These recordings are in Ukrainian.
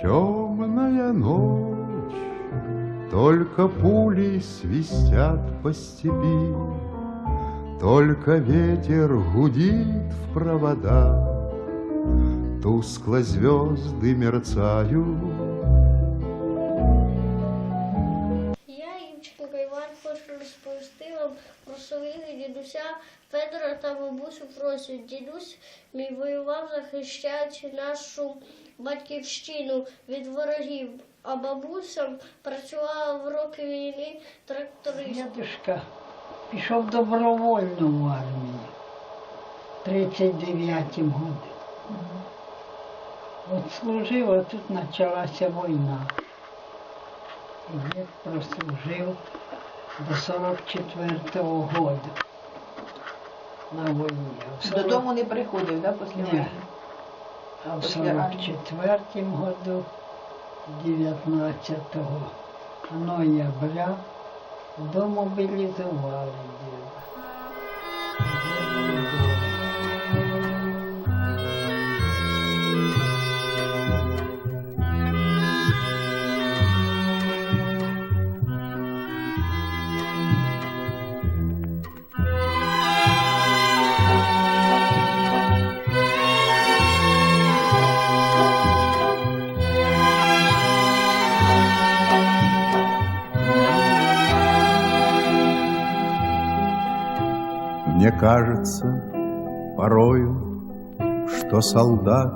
Темная ночь, только пули свистят по степи, Только ветер гудит в провода, Тускло звезды мерцают. Я, Івченко Іван, хочу розповісти вам про своїх дідуся Федора та бабусю Фросю. Дідусь мій воював, захищаючи нашу Батьківщину від ворогів, а бабуся працювала в роки війни трактористом. Дядюшка пішов добровольно в армію в 39-му году. От служив, а тут почалася війна. І дід прослужив до 44-го року на війні. 40 Додому не приходив, да, після війни? А в Після 44-му году, 19 ноября, домобілізували діда. Мне кажется порою, что солдат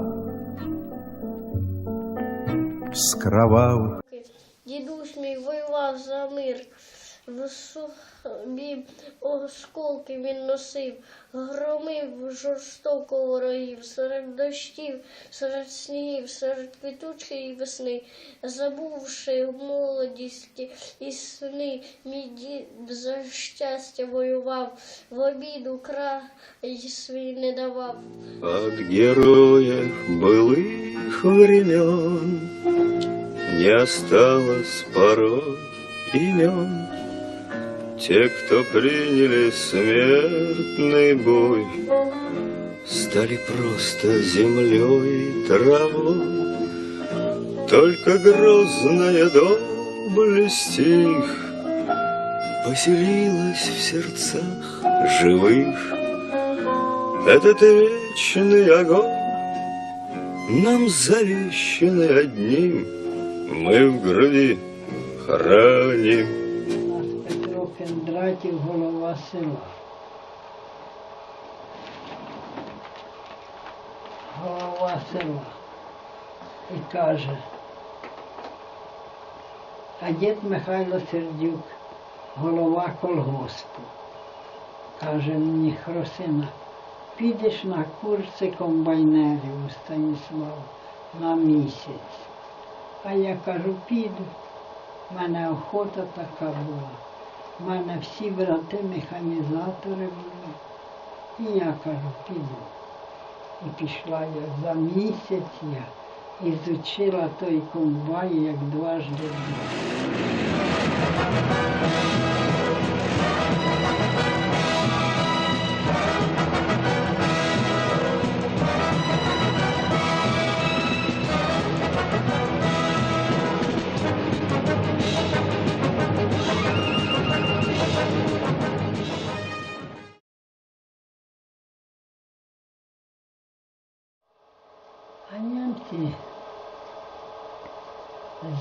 с кровавых Дідусь мій воював за мир. В собі осколки він носив, громив жорстоко ворогів серед дощів, серед снігів, серед квітучої весни, забувши молодість і сни, мій дід за щастя воював, в обіду край свій не давав. От героев былых времен Не осталось порой имен. Те, кто приняли смертный бой, Стали просто землей и травой. Только грозная доблесть их Поселилась в сердцах живых. Этот вечный огонь Нам завещанный одним Мы в груди храним Кендратів, голова села. Голова села. І каже, а дід Михайло Сердюк, голова колгоспу. Каже мені Хросина, підеш на курси комбайнерів у Станіслав на місяць. А я кажу, піду. У мене охота така була. У мене всі брати механізатори були. І я кажу, піду. І пішла я за місяць я і зучила той комбай, як дважди два.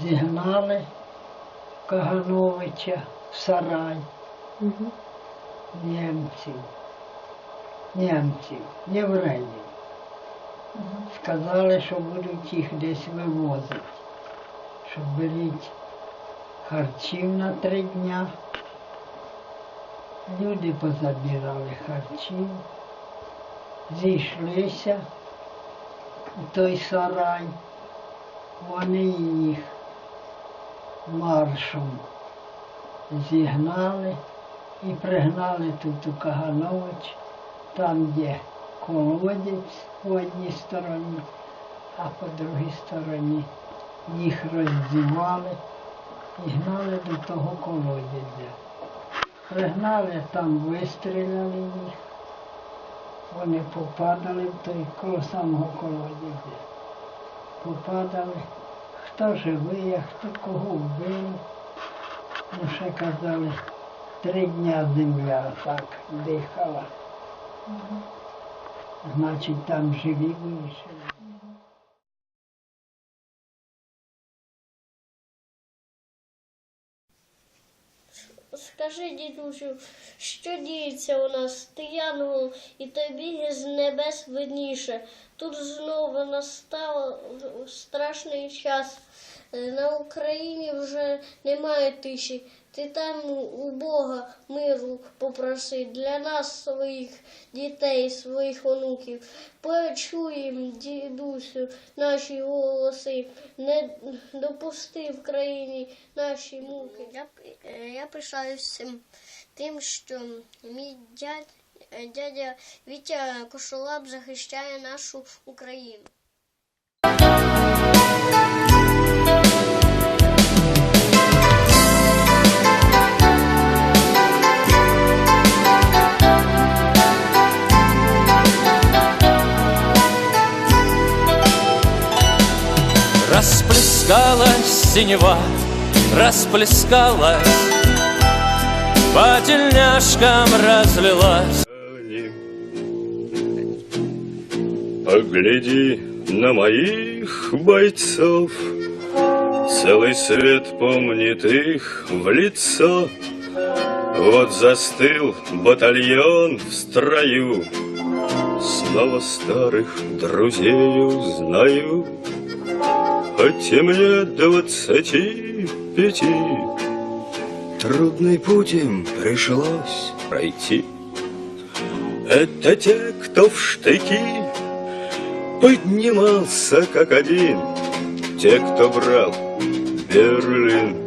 Зігнали Кагановича в сарай. Німців. Німців, євреїв. Сказали, що будуть їх десь вивозити, що беріть харчів на три дня. Люди позабирали харчів, зійшлися у той сарай. Вони їх маршом зігнали і пригнали тут у Каганович, там є колодязь по одній стороні, а по другій стороні їх роздівали і гнали до того колодязя. Пригнали, там вистріляли їх. Вони попадали в той коло самого колодязя. Попадали, хто живий, а хто кого вбив. Ну, ще казали, три дня земля так дихала. Значить, там живі вийшли. Скажи, дідусю, що діється у нас? Ти янгол, і тобі з небес видніше. Тут знову настав страшний час. Е, На Україні вже немає тиші. Ти там у Бога миру попроси для нас, своїх дітей, своїх онуків. Почуєм, дідусю, наші голоси, не допусти в країні наші муки. Я, я пишаюся тим, що мій дядь, е, дядя Вітя Кошолап захищає нашу Україну. Расплескалась синева, расплескалась, По тельняшкам разлилась. Погляди на моих бойцов, Целый свет помнит их в лицо. Вот застыл батальон в строю, Снова старых друзей узнаю, Хоть и мне двадцати пяти, Трудный путь им пришлось пройти. Это те, кто в штыки поднимался как один, те, кто брал Берлин.